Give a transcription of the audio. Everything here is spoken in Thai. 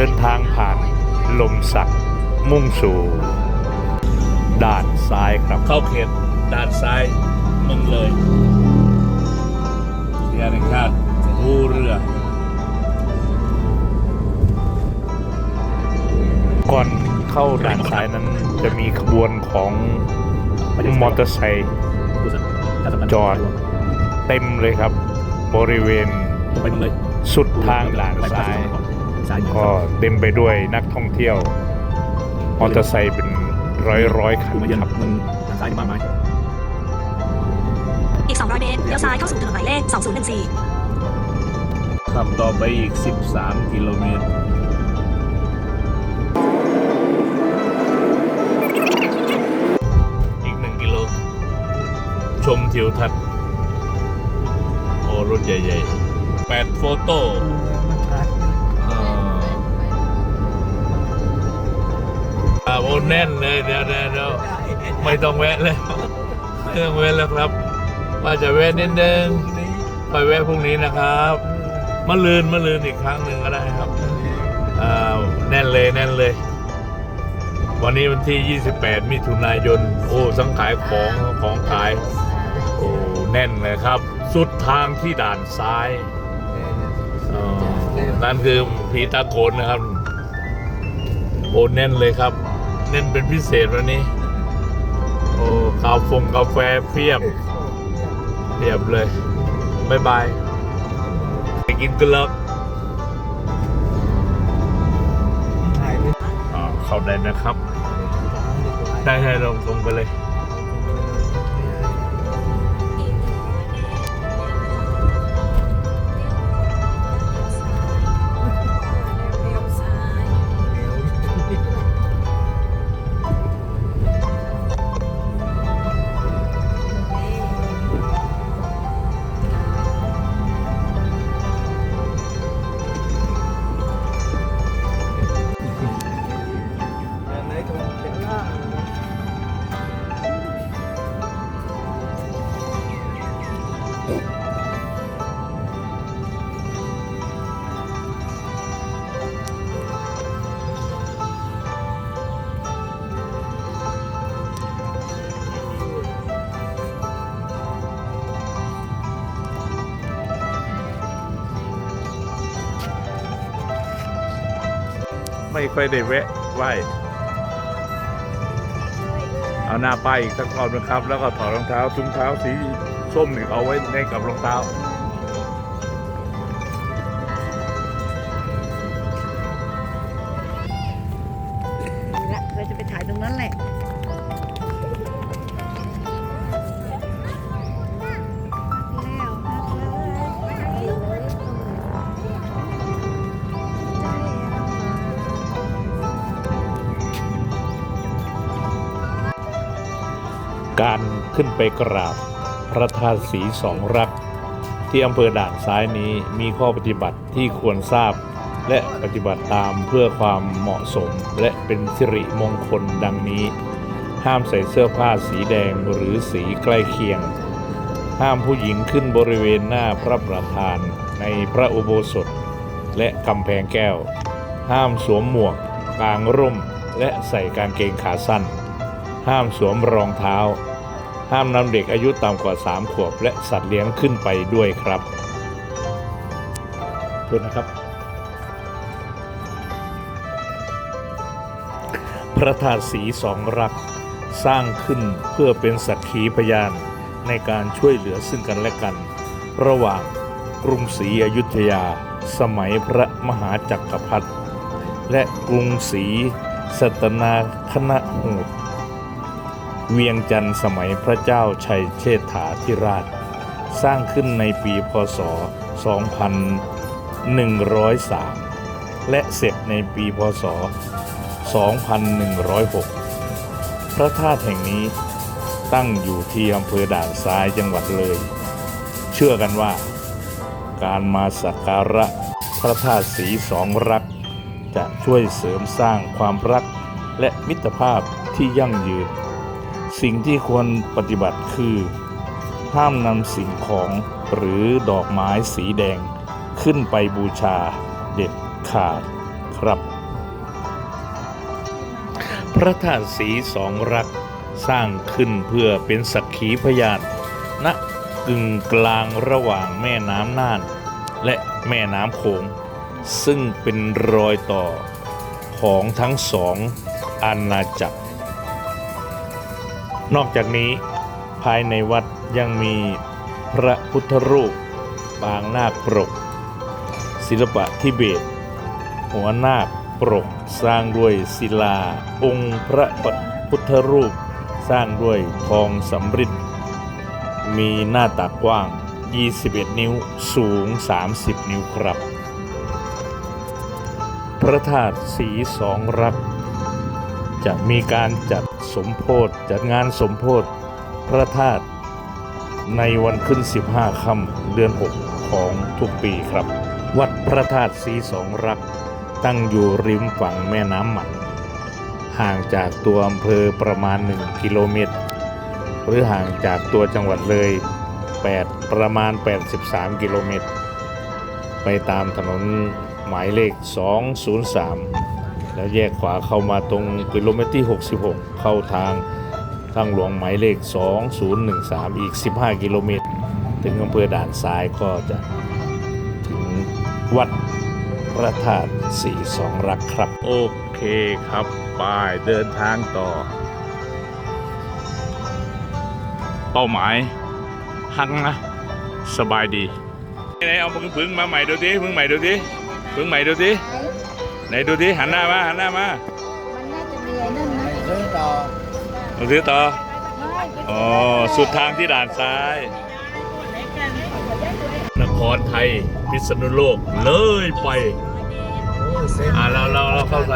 เดินทางผ่านลมสักมุ่งสู่ด่านซ้ายครับ เข้าเขตด้านซ้ายเมืองเลยเสียหนึ่งชาติภูเรือ ก่อนเข้าด่านซ้ายนั้นจะมีขบวนของมอเตอร์ไซค์จอดเต็มเลยครับ บริเวณตรงไปเลยสุดทางด่านซ้ายซ้าย ก็เต็มไปด้วยนักท่องเที่ยวมอเตอร์ไซค์เป็นร้อยร้อยๆคันมาเยือนครับเมืองด้านซ้ายที่บ้านไม้อีก 200 เมตรเลี้ยวซ้ายเข้าสู่ถนนหมายเลข 2014 ขับต่อไปอีก 13 กิโลเมตรอีกหนึ่งกิโล ชมทิวทัศน์ โอ้รถใหญ่ๆแปดโฟโต้ โอ้แน่นเลยเดี๋ยวเดี๋ยวเดี๋ยวไม่ต้องแวะเลยไม่ต้องแวะแล้วครับว่าจะแวะนิดนึงไปแวะพรุ่งนี้นะครับมะลืนมะลืนอีกครั้งหนึ่งก็ได้ครับอ่าแน่นเลยแน่นเลย วันนี้วันที่ 28 มิถุนายน โอ้สังขายของของขาย โอ้แน่นเลยครับ สุดทางที่ด่านซ้ายนั่นคือผีตาโขนนะครับ โอ้แน่นเลยครับ แน่นเป็นพิเศษวันนี้ โอ้กาฟงกาแฟเพียบเพียบเลยบายบายไปกินกันแล้วอ่าเข้าได้นะครับ ได้ให้ลงตรงไปเลย ไม่ค่อยได้แวะไหวเอาหน้าป้ายอีกสักรอบนะครับ แล้วก็ถอดรองเท้าถุงเท้าสีส้มหนึ่งเอาไว้ในกับรองเท้า การขึ้นไปกราบพระธาตุสีสองรัก ที่อำเภอด่านซ้ายนี้มีข้อปฏิบัติที่ควรทราบ และปฏิบัติตามเพื่อความเหมาะสมและเป็นสิริมงคลดังนี้ ห้ามใส่เสื้อผ้าสีแดงหรือสีใกล้เคียง ห้ามผู้หญิงขึ้นบริเวณหน้าพระประธานในพระอุโบสถ และกำแพงแก้ว ห้ามสวมหมวกกางร่ม และใส่กางเกงขาสั้น ห้ามสวมรองเท้า ห้ามนำเด็กอายุต่ำกว่า 3 ขวบ และสัตว์เลี้ยงขึ้นไปด้วยครับโทษนะครับ พระธาตุสีสองรัก สร้างขึ้นเพื่อเป็นสักขีพยานในการช่วยเหลือซึ่งกันและกัน ระหว่างกรุงศรีอยุธยา สมัยพระมหาจักรพรรดิและกรุงศรีสัตนาคณะหูด เวียงจันทร์สมัยพระเจ้าชัยเชษฐาธิราช สร้างขึ้นในปีพศ 2103 และเสร็จในปีพศ 2106 พระธาตุแห่งนี้ตั้งอยู่ที่อำเภอด่านซ้ายจังหวัดเลย เชื่อกันว่า การมาสักการะพระธาตุสีสองรัก จะช่วยเสริมสร้างความรักและมิตรภาพที่ยั่งยืน สิ่งที่ควรปฏิบัติคือ ห้ามนำสิ่งของหรือดอกไม้สีแดงขึ้นไปบูชาเด็ดขาดครับ พระธาตุสีสองรักสร้างขึ้นเพื่อเป็นสักขีพยานณกึ่งกลางระหว่างแม่น้ำน่าน และแม่น้ำโขง ซึ่งเป็นรอยต่อของทั้งสองอาณาจักร นอกจากนี้ภายในวัดยังมีพระพุทธรูป ปางนาคปรก ศิลปะทิเบต หัวนาคปรก สร้างด้วยศิลา องค์พระพุทธรูป สร้างด้วยทองสำริดมีหน้าตักกว้าง 21 นิ้วสูง 30 นิ้วครับ พระธาตุสีสองรัก จะมีการจัด สมโพธิจัดงานสมโพธิพระธาตุในวันขึ้น 15 ค่ำเดือน 6 ของทุกปีครับ วัดพระธาตุสีสองรัก ตั้งอยู่ริมฝั่งแม่น้ำหมัน ห่างจากตัวอำเภอประมาณ 1 กิโลเมตร หรือห่างจากตัวจังหวัดเลย 8 ประมาณ 83 กิโลเมตร ไปตามถนนหมายเลข 203 แล้วแยกขวาเข้ามาตรงกิโลเมตรที่ 66 เข้าทางทางหลวงหมายเลข 2013 อีก 15 กิโลเมตร ถึงอำเภอด่านซ้ายก็จะถึงวัดพระธาตุสีสองรักครับ โอเคครับไปเดินทางต่อ เป้าหมายหังนะ สบายดีไหนเอาพึ่งพึ่งมาใหม่ดูดิพึ่งใหม่ดูดิพึ่งใหม่ดูดิ ไหนดูดิหันหน้ามาหันหน้ามามันน่าจะมีไอ้นั่นนะซื้อต่อดูดิต่ออ๋อสุดทางที่ด่านซ้าย นครไทย พิษณุโลก เลยไป อ่าเราเราเราเข้าไป